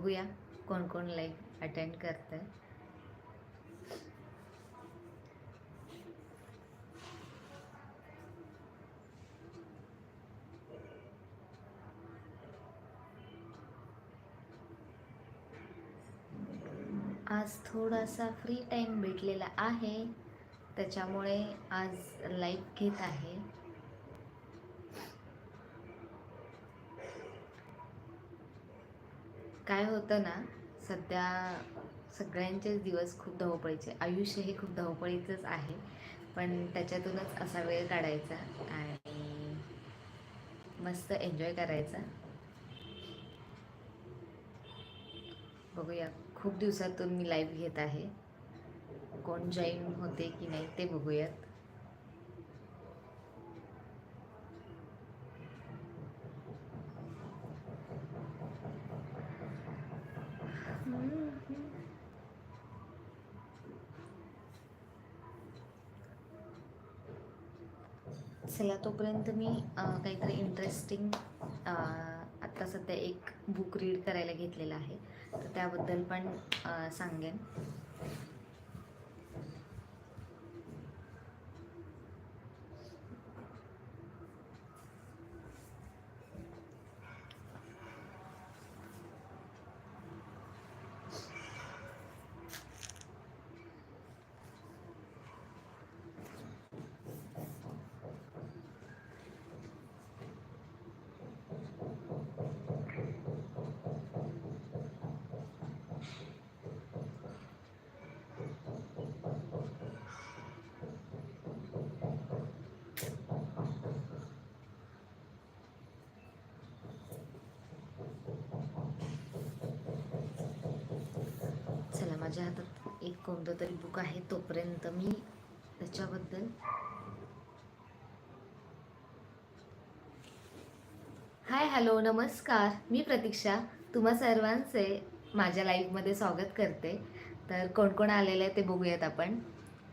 बघूया कोण कोण लाईव्ह अटेंड करतं आहे आज थोडासा फ्री टाईम भेटलेला आहे त्याच्यामुळे आज लाईव्ह घेत आहे. काय होतं ना सध्या सगळ्यांचेच दिवस खूप धावपळीचे आयुष्य हे खूप धावपळीचंच आहे. पण त्याच्यातूनच असा वेळ काढायचा आणि मस्त एन्जॉय करायचा. बघूया खूप दिवसातून मी लाईव्ह घेत आहे. कोण जॉईन होते की नाही ते बघूयात. चला तोपर्यंत मी काहीतरी इंटरेस्टिंग आत्ता सध्या एक बुक रीड करायला घेतलेलं आहे. तर त्याबद्दल पण सांगेन चला माझ्या हातात एक कोणतं तरी बुक आहे तोपर्यंत मी त्याच्याबद्दल हाय हॅलो नमस्कार. मी प्रतीक्षा. तुम्हा सर्वांचे माझ्या लाईव्हमध्ये स्वागत करते. तर कोण कोण आलेलं आहे ते बघूयात आपण.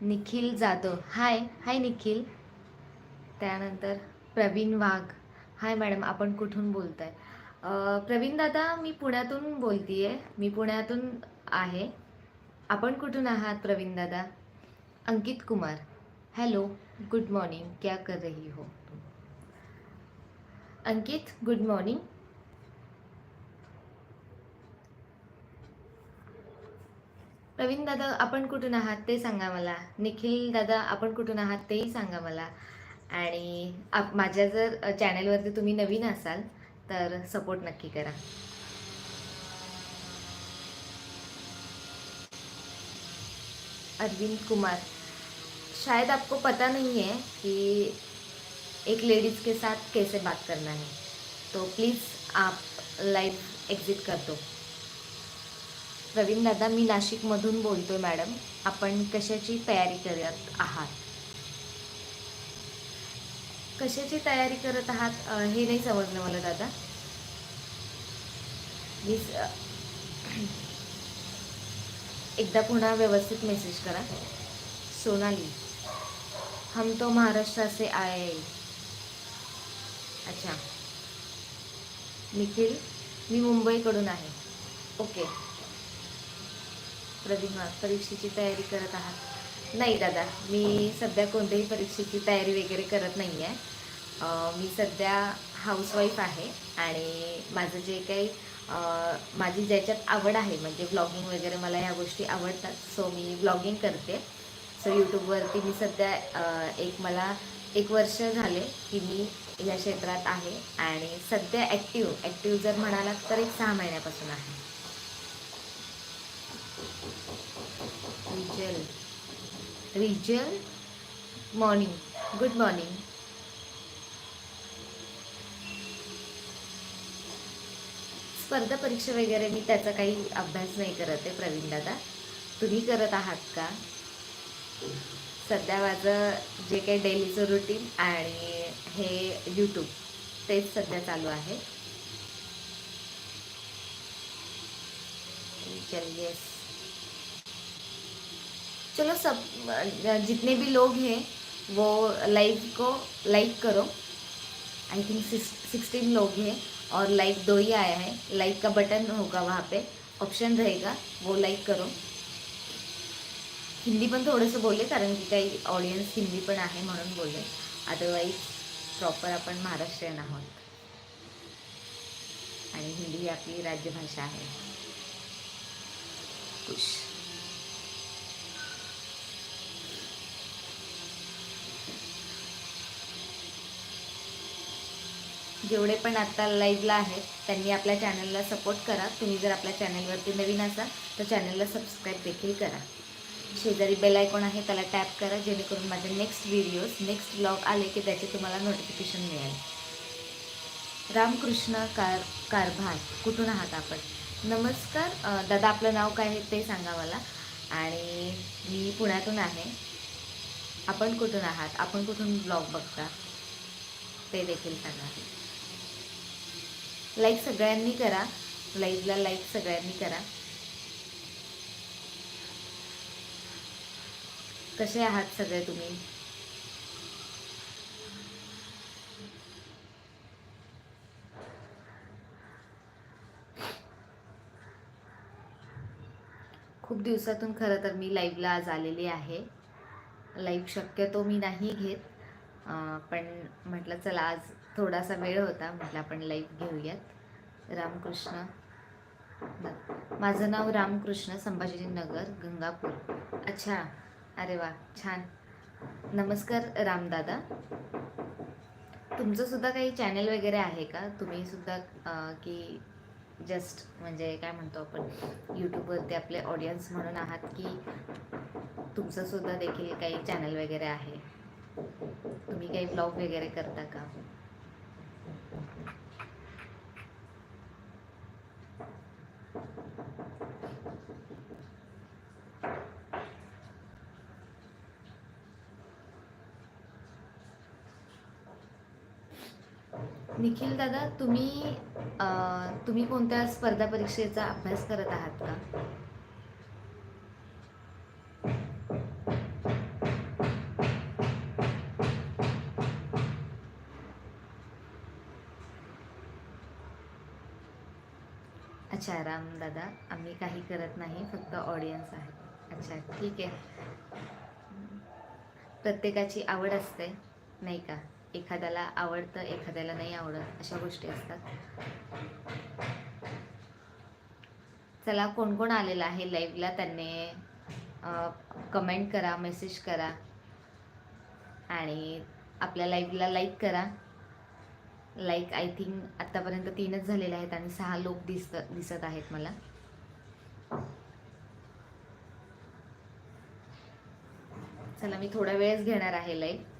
निखिल जाधव. हाय हाय निखिल. त्यानंतर प्रवीण वाघ. हाय मॅडम आपण कुठून बोलताय? आहे प्रवीण दादा मी पुण्यातून बोलतीये. मी पुण्यातून आहे. आपण कुठून आहात प्रवीण दादा? Ankit Kumar. Hello good morning क्या कर रही हो तुम? अंकित गुड मॉर्निंग प्रवीण दादा आपण कुठून आहात ते सांगा मला. निखिल दादा आपण कुठून आहात तेही सांगा मला. आणि आप माझ्या जर चॅनलवरती तुम्ही नवीन असाल तर सपोर्ट नक्की करा. अरविंद कुमार। शायद आपको पता नहीं है कि एक लेडीज़ के साथ कैसे बात करना है। तो प्लीज़ आप लाईफ एक्झिट कर दो। प्रवीण दादा मी नाशिकमधून बोलतो आहे मॅडम. आपण कशाची तयारी करत आहात? कशाची तयारी करत आहात? हे नाही समजलं मला दादा. प्लीज एकदा पुन्हा व्यवस्थित मेसेज करा. सोनाली हम तो महाराष्ट्र से आए. अच्छा. निखिल मी मुंबईकडून आहे. ओके प्रतिमा परीक्षेची तयारी करत आहात? नाही दादा मी सध्या कोणत्याही परीक्षेची तयारी वगैरे करत नाही आहे मी सध्या हाऊसवाईफ आहे आणि माझं जे काही माझी ज्याच्यात आवड आहे म्हणजे ब्लॉगिंग वगैरे मला ह्या गोष्टी आवडतात. सो मी ब्लॉगिंग करते. सो यूट्यूबवरती मी सध्या एक मला एक वर्ष झाले की मी या क्षेत्रात आहे आणि सध्या ॲक्टिव्ह ॲक्टिव्ह जर म्हणालात तर एक सहा महिन्यापासून आहे. रिजल रिजल मॉर्निंग गुड मॉर्निंग स्पर्धा परीक्षा वगैरे मी त्याचा काही अभ्यास नाही करत आहे प्रवीण दादा. तुम्ही करत आहात का? सध्या माझं जे काही डेलीचं रुटीन आणि हे यूट्यूब तेच सध्या चालू आहे. चलिए चलो सब जितने भी लोग हैं वो लाइव को लाइक करो. आई थिंक सिक्सटीन लोग हैं और लाइक दो ही आया है। लाइक का बटन होगा वहाँ पे। ऑप्शन रहेगा वो लाइक करो। हिंदी पण थोडंसं बोलले कारण की काही ऑडियन्स हिंदी पण आहे म्हणून बोलले. अदरवाईज प्रॉपर आपण महाराष्ट्रीयन आहोत. आणि हिंदी ही आपली राज्यभाषा आहे. खुश. जेवढे पण आत्ता लाईव्हला आहेत त्यांनी आपल्या चॅनलला सपोर्ट करा. तुम्ही जर आपल्या चॅनलवरती नवीन असाल तर चॅनलला सबस्क्राईब देखील करा. शेजारी बेल आयकॉन आहे त्याला टॅप करा जेणेकरून माझे नेक्स्ट व्हिडिओज नेक्स्ट ब्लॉग आले की त्याचे तुम्हाला नोटिफिकेशन मिळेल. रामकृष्ण कार कारभार कुठून आहात आपण? नमस्कार. दादा आपलं नाव काय आहे ते सांगा मला. आणि मी पुण्यातून आहे. आपण कुठून आहात? आपण कुठून ब्लॉग बघता? ते देखील सांगा. लाईक सगळ्यांनी करा. लाईव्हला लाईक सगळ्यांनी करा. कसे आहात सगळे तुम्ही? खूप दिवसातून खरं तर मी लाईव्हला आज आलेली आहे. लाईव्ह शक्यतो मी नाही घेत. पण म्हटलं चला आज थोडासा वेळ होता म्हटलं आपण लाईव्ह घेऊयात. रामकृष्ण. माझं नाव रामकृष्ण संभाजीनगर गंगापूर. अच्छा अरे वा छान. नमस्कार रामदादा. तुमचं सुद्धा काही चॅनल वगैरे आहे का? तुम्ही सुद्धा की जस्ट म्हणजे काय म्हणतो आपण यूट्यूबवरती आपले ऑडियन्स म्हणून आहात की तुमचं सुद्धा देखील काही चॅनल वगैरे आहे? तुम्ही काही ब्लॉग वगैरे करता का? निखिल दादा तुम्ही तुम्ही कोणत्या स्पर्धा परीक्षेचा अभ्यास करत आहात का? अच्छा राम दादा आम्ही काही करत नाही फक्त ऑडियन्स आहे. अच्छा ठीक आहे. प्रत्येकाची आवड असते नाही का? एखाद्याला आवडतं एखाद्याला नाही आवडत अशा गोष्टी असतात. चला कोण कोण आलेलं आहे लाईव्हला त्यांनी कमेंट करा मेसेज करा. आणि आपल्या लाईव्हला लाईक करा. लाईक आय थिंक आत्तापर्यंत तीनच झालेले आहेत आणि सहा लोक दिसत दिसत आहेत मला. चला मी थोडा वेळच घेणार आहे लाईव्ह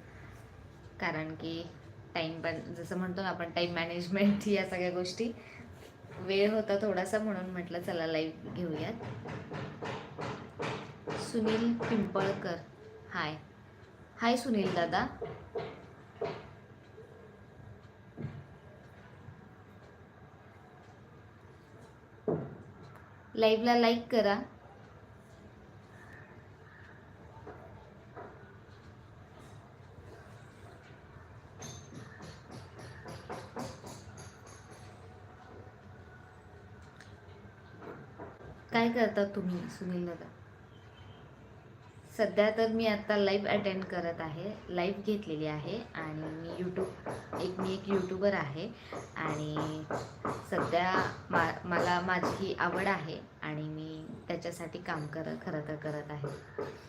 कारण की टाईम पण जसं म्हणतो ना आपण टाईम मॅनेजमेंट या सगळ्या गोष्टी. वेळ होता थोडासा म्हणून म्हटलं चला लाईव्ह घेऊयात. सुनील पिंपळकर. हाय हाय सुनील दादा. लाईव्हला लाईक करा. काय करता तुम्ही सुनील दादा सध्या तर मी आता लाईव्ह अटेंड करत आहे लाईव्ह घेतलेली आहे आणि मी यूट्यूब एक मी एक यूट्यूबर आहे आणि सध्या मा मला माझी आवड आहे आणि मी त्याच्यासाठी काम कर खरं तर करत आहे.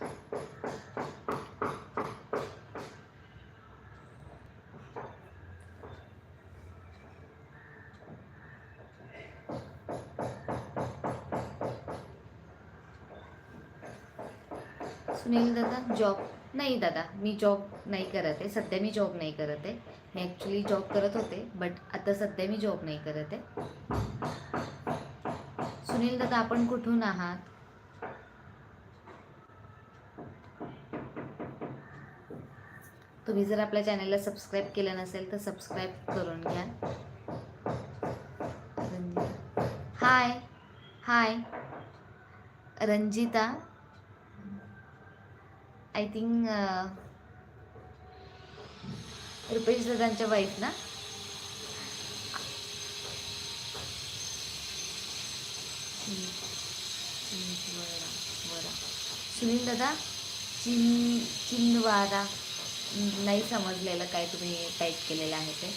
सुनील दादा जॉब नाही दादा मी जॉब नाही करत. आहे सध्या मी जॉब नाही करत. आहे मी ॲक्च्युली जॉब करत होते बट आता सध्या मी जॉब नाही करत. आहे सुनील दादा आपण कुठून आहात? तुम्ही जर आपल्या चॅनलला सबस्क्राईब केलं नसेल तर सबस्क्राईब करून घ्या. Hi hi Ranjita. I think Rupesh दादांच्या वाईफ ना सुनील दादा चिन चिंदवारा नाही समजलेलं काय तुम्ही टाईप केलेलं आहे ते.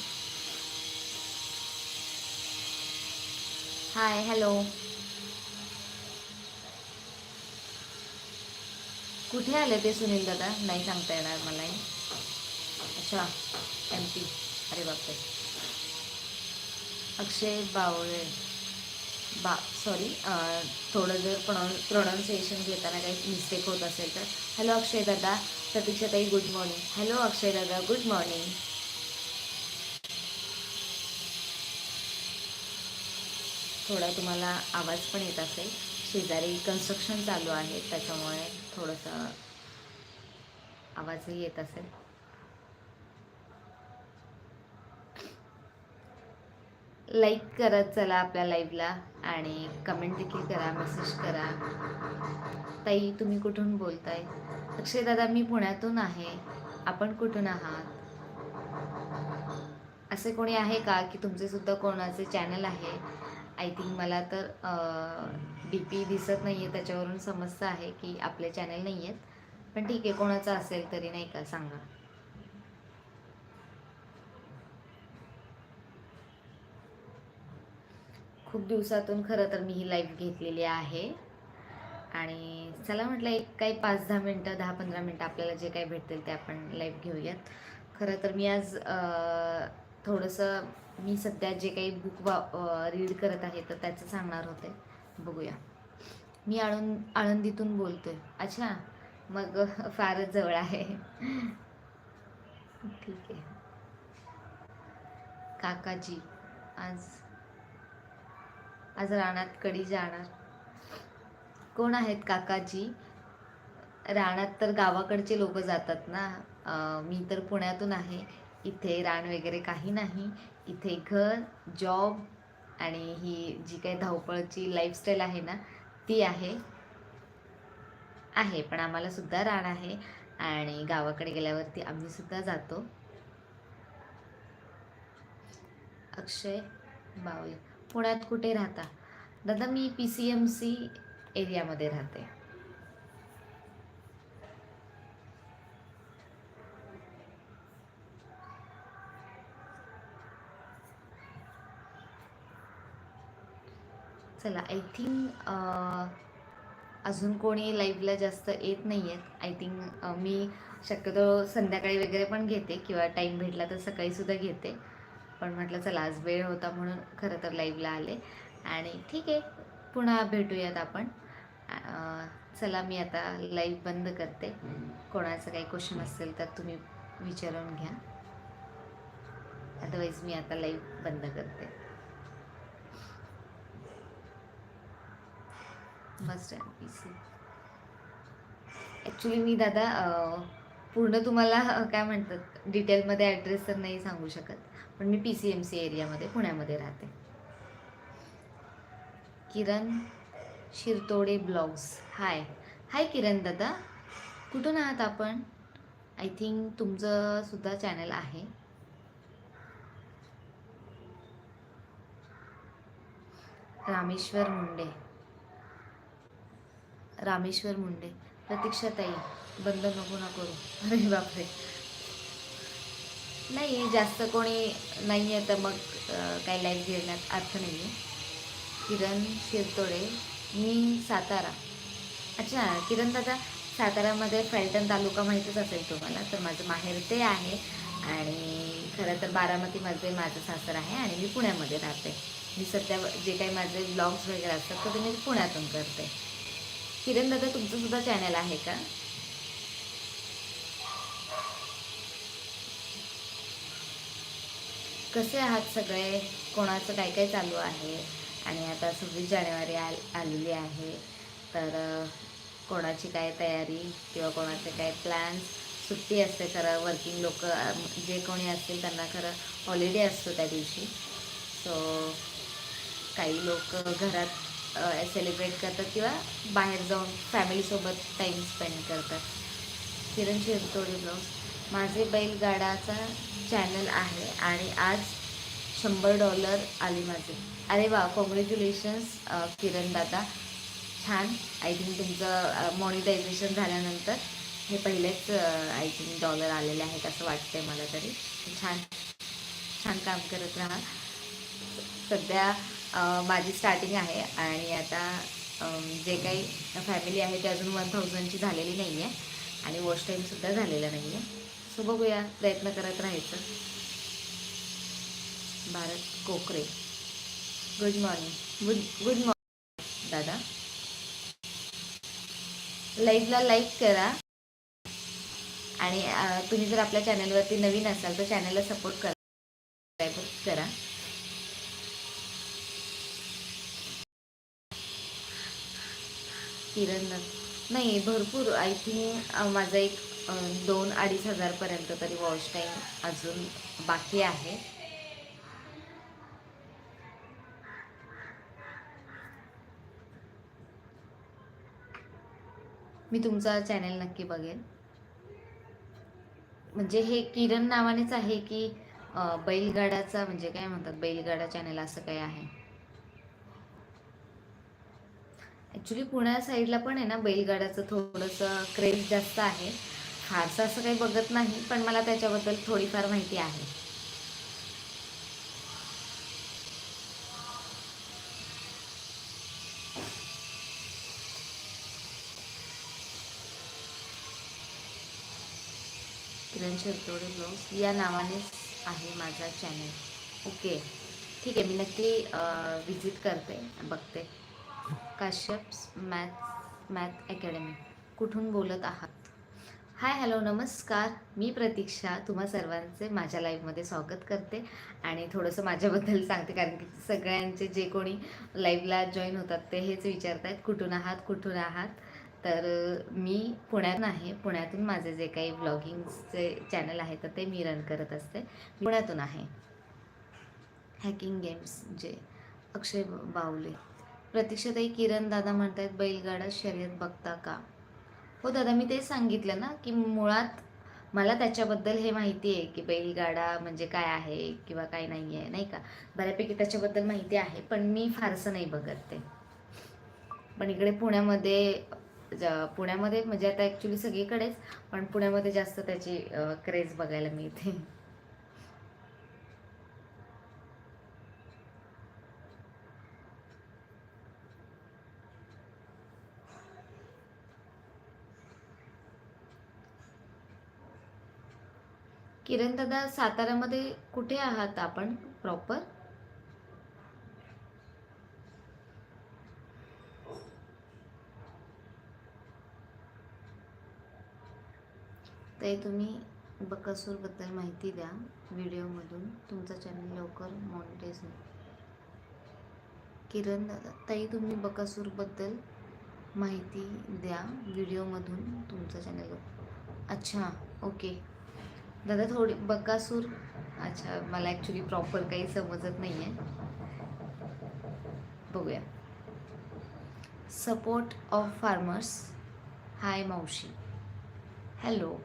हाय हॅलो कुठे आले ते सुनील दादा? नाही सांगता येणार मला अच्छा एम पी अरे बापरे. अक्षय बावळे. बा सॉरी थोडं जर प्रोनाऊन प्रोनाऊन्सिएशन घेताना काही मिस्टेक होत असेल तर. हॅलो अक्षय दादा. प्रतीक्षाताई गुड मॉर्निंग हॅलो अक्षय दादा. गुड मॉर्निंग थोडा तुम्हाला आवाज पण येत असेल. शेजारी कन्स्ट्रक्शन चालू आहे त्याच्यामुळे थोडंसं आवाजही येत असेल. लाईक करत चला आपल्या लाईव्हला आणि कमेंट देखील करा मेसेज करा. ताई तुम्ही कुठून बोलताय? अक्षय दादा मी पुण्यातून आहे. आपण कुठून आहात? असे कोणी आहे का की तुमचे सुद्धा कोणाचे चॅनल आहे? आय थिंक मला तर डी पी दिसत नाही आहे त्याच्यावरून समजतं आहे की आपले चॅनल नाही आहेत पण ठीक आहे कोणाचं असेल तरी नाही का सांगा. खूप दिवसातून खरं तर मी ही लाईव्ह घेतलेली आहे. आणि चला म्हटलं एक काही पाच दहा मिनटं दहा पंधरा मिनटं आपल्याला जे काही भेटतील ते आपण लाईव्ह घेऊयात. खरं तर मी आज थोडंसं मी सध्या जे काही बुक वा रीड करत आहे तर त्याचं सांगणार होते. बघूया. मी आळंद आळंदीतून बोलतोय. अच्छा. मग फारच जवळ आहे. ठीक आहे. काकाजी आज आज रानात कडी जाणार. कोण आहेत काकाजी? रानात तर गावाकडचे लोक जातात ना. आ, मी तर पुण्यातून आहे. इथे रान वगैरे काही नाही. इथे घर जॉब आणि ही जी काही धावपळची लाईफस्टाईल आहे ना ती आहे. आहे पण आम्हाला सुद्धा रान आहे आणि गावाकडे गेल्यावरती आम्ही सुद्धा जातो. अक्षय बावले पुण्यात कुठे राहता? दादा मी पी सी एम सी एरियामध्ये राहते. चला आय थिंक अजून कोणी लाईव्हला जास्त येत नाही आहेत आय थिंक मी शक्यतो संध्याकाळी वगैरे पण घेते किंवा टाईम भेटला तर सकाळीसुद्धा घेते. पण म्हटलं चला आज वेळ होता म्हणून खरं तर लाईव्हला आले. आणि ठीक आहे पुन्हा भेटूयात आपण. चला मी आता लाईव्ह बंद करते. कोणाचं काही क्वेश्चन असेल तर तुम्ही विचारून घ्या. अदरवाईज मी आता लाईव्ह बंद करते. Bus stand P C actually मी दादा पूर्ण तुम्हाला काय म्हणतात डिटेलमध्ये ॲड्रेस तर नाही सांगू शकत. पण मी पी सी एम सी एरियामध्ये पुण्यामध्ये राहते. किरण शिरतोडे ब्लॉग्स. हाय हाय किरण दादा. कुठून आहात आपण? आय थिंक तुमचं सुद्धा चॅनल आहे. रामेश्वर मुंडे. रामेश्वर मुंडे प्रतीक्षाताई बंद नको ना करू. अरे बापरे. नाही जास्त कोणी नाही आहे तर मग काही लाईफ घेण्यात अर्थ नाही आहे किरण शिरतोडे मी सातारा. अच्छा किरण दादा सातारामध्ये फलटण तालुका माहीतच असेल तुम्हाला तर माझं माहेर ते आहे. आणि खरं तर बारामतीमध्ये माझं सासर आहे आणि मी पुण्यामध्ये राहते. मी सध्या जे काही माझे ब्लॉग्स वगैरे असतात तर ते मी पुण्यातून करते. किरण दादा तुमचं सुद्धा चॅनल आहे का? कसे आहात सगळे? कोणाचं काय काय चालू आहे? आणि आता सव्वीस जानेवारी आल आलेली आहे. तर कोणाची काय तयारी किंवा कोणाचे काय प्लॅन्स सुट्टी असते खरं वर्किंग लोक जे कोणी असतील त्यांना खरं हॉलिडे असतो त्या दिवशी. सो काही लोक घरात सेलिब्रेट करतात किंवा बाहेर जाऊन फॅमिलीसोबत टाईम स्पेंड करतात. किरण शिरतोडी ब्लॉग्स माझे बैलगाडाचा चॅनल आहे आणि आज शंभर डॉलर आले माझे. अरे वा कॉंग्रॅच्युलेशन्स किरण दादा. छान. आय थिंक तुमचं मॉनिटायझेशन झाल्यानंतर हे पहिलेच आय थिंक डॉलर आलेले आहेत असं वाटतंय मला तरी. छान. छान काम करत राहा. सध्या माझी स्टार्टिंग आहे आणि आता जे काही फॅमिली आहे ते अजून वन थाउजंडची झालेली नाही आहे आणि वॉश टाईमसुद्धा झालेला नाही आहे सो बघूया प्रयत्न करत राहायचं. Bharat Kokare. Good morning good good morning दादा. लाईव्हला लाईक करा. आणि तुम्ही जर आपल्या चॅनलवरती नवीन असाल तर चॅनलला सपोर्ट करा सबस्क्राईब करा. किरण नाही भरपूर. आय थिंक माझा एक दोन अडीच हजारपर्यंत तरी वॉच टाईम अजून बाकी आहे. मी तुमचा चॅनल नक्की बघेन. म्हणजे हे किरण नावानेच आहे की बैलगाडाचा म्हणजे काय म्हणतात? बैलगाडा चॅनल असं काय आहे. ॲक्च्युली पुण्या साईडला पण आहे ना बैलगाड्याचं थोडंसं क्रेज जास्त आहे. फारसं असं काही बघत नाही पण मला त्याच्याबद्दल थोडीफार माहिती आहे. किरण शिरतोडे ब्लॉग्स या नावानेच आहे माझा चॅनल ओके ठीक आहे मी नक्की विजिट करते बघते. Kashyap's math math academy. कुठून बोलत आहात? हाय हॅलो नमस्कार. मी प्रतीक्षा. तुम्हा सर्वांचे माझ्या लाईव्हमध्ये स्वागत करते आणि थोडंसं माझ्याबद्दल सांगते कारण की सगळ्यांचे जे कोणी लाईव्हला जॉईन होतात ते हेच विचारत आहेत कुठून आहात कुठून आहात? तर मी पुण्यातून आहे पुण्यातून माझे जे काही ब्लॉगिंगचे चॅनल आहे तर ते मी रन करत असते. पुण्यातून आहे. हॅकिंग गेम्स जे अक्षय बावले. प्रतीक्षाताई किरण दादा म्हणतायत बैलगाडा शर्यत बघता का? हो दादा मी ते सांगितलं ना की मुळात मला त्याच्याबद्दल हे माहिती आहे की बैलगाडा म्हणजे काय आहे किंवा काय नाही आहे नाही का? बऱ्यापैकी त्याच्याबद्दल माहिती आहे पण मी फारसं नाही बघत ते. पण इकडे पुण्यामध्ये ज- पुण्यामध्ये म्हणजे आता ॲक्च्युली सगळीकडेच पण पुण्यामध्ये जास्त त्याची क्रेज बघायला मिळते. किरण दादा साताऱ्यामध्ये कुठे आहात आपण? प्रॉपर ते तुम्ही बकासूरबद्दल माहिती द्या व्हिडिओमधून. तुमचा चॅनल लवकर मॉनिटाईज होईल. किरण दादा ताई तुम्ही बकासूरबद्दल माहिती द्या व्हिडिओमधून तुमचा चॅनल अच्छा ओके दादा थोडी बकासूर अच्छा मला ॲक्च्युली प्रॉपर काही समजत नाही आहे बघूया. सपोर्ट ऑफ फार्मर्स हाय मावशी. हॅलो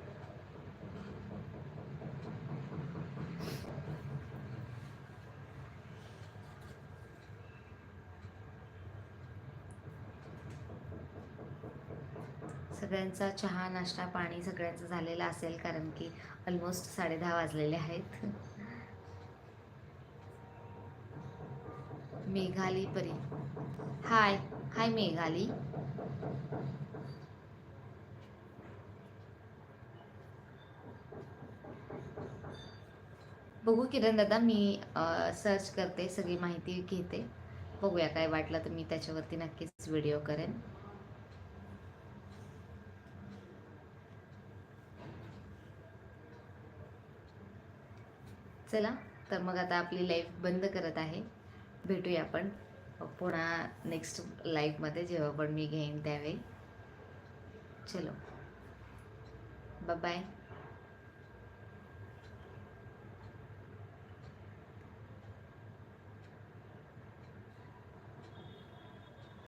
सगळ्यांचा चहा नाश्ता पाणी सगळ्यांचं झालेलं असेल कारण की ऑलमोस्ट साडे दहा वाजलेले आहेत. मेघाली परी. हाय हाय मेघाली. बघू किरण दादा मी सर्च करते सगळी माहिती घेते. बघूया काय वाटलं तर मी त्याच्यावरती नक्कीच व्हिडिओ करेन. चला तर मग आता आपली लाईफ बंद करत आहे. भेटूया आपण पुन्हा नेक्स्ट लाईफमध्ये जेव्हा पण मी घेईन त्यावेळी. चलो. बाय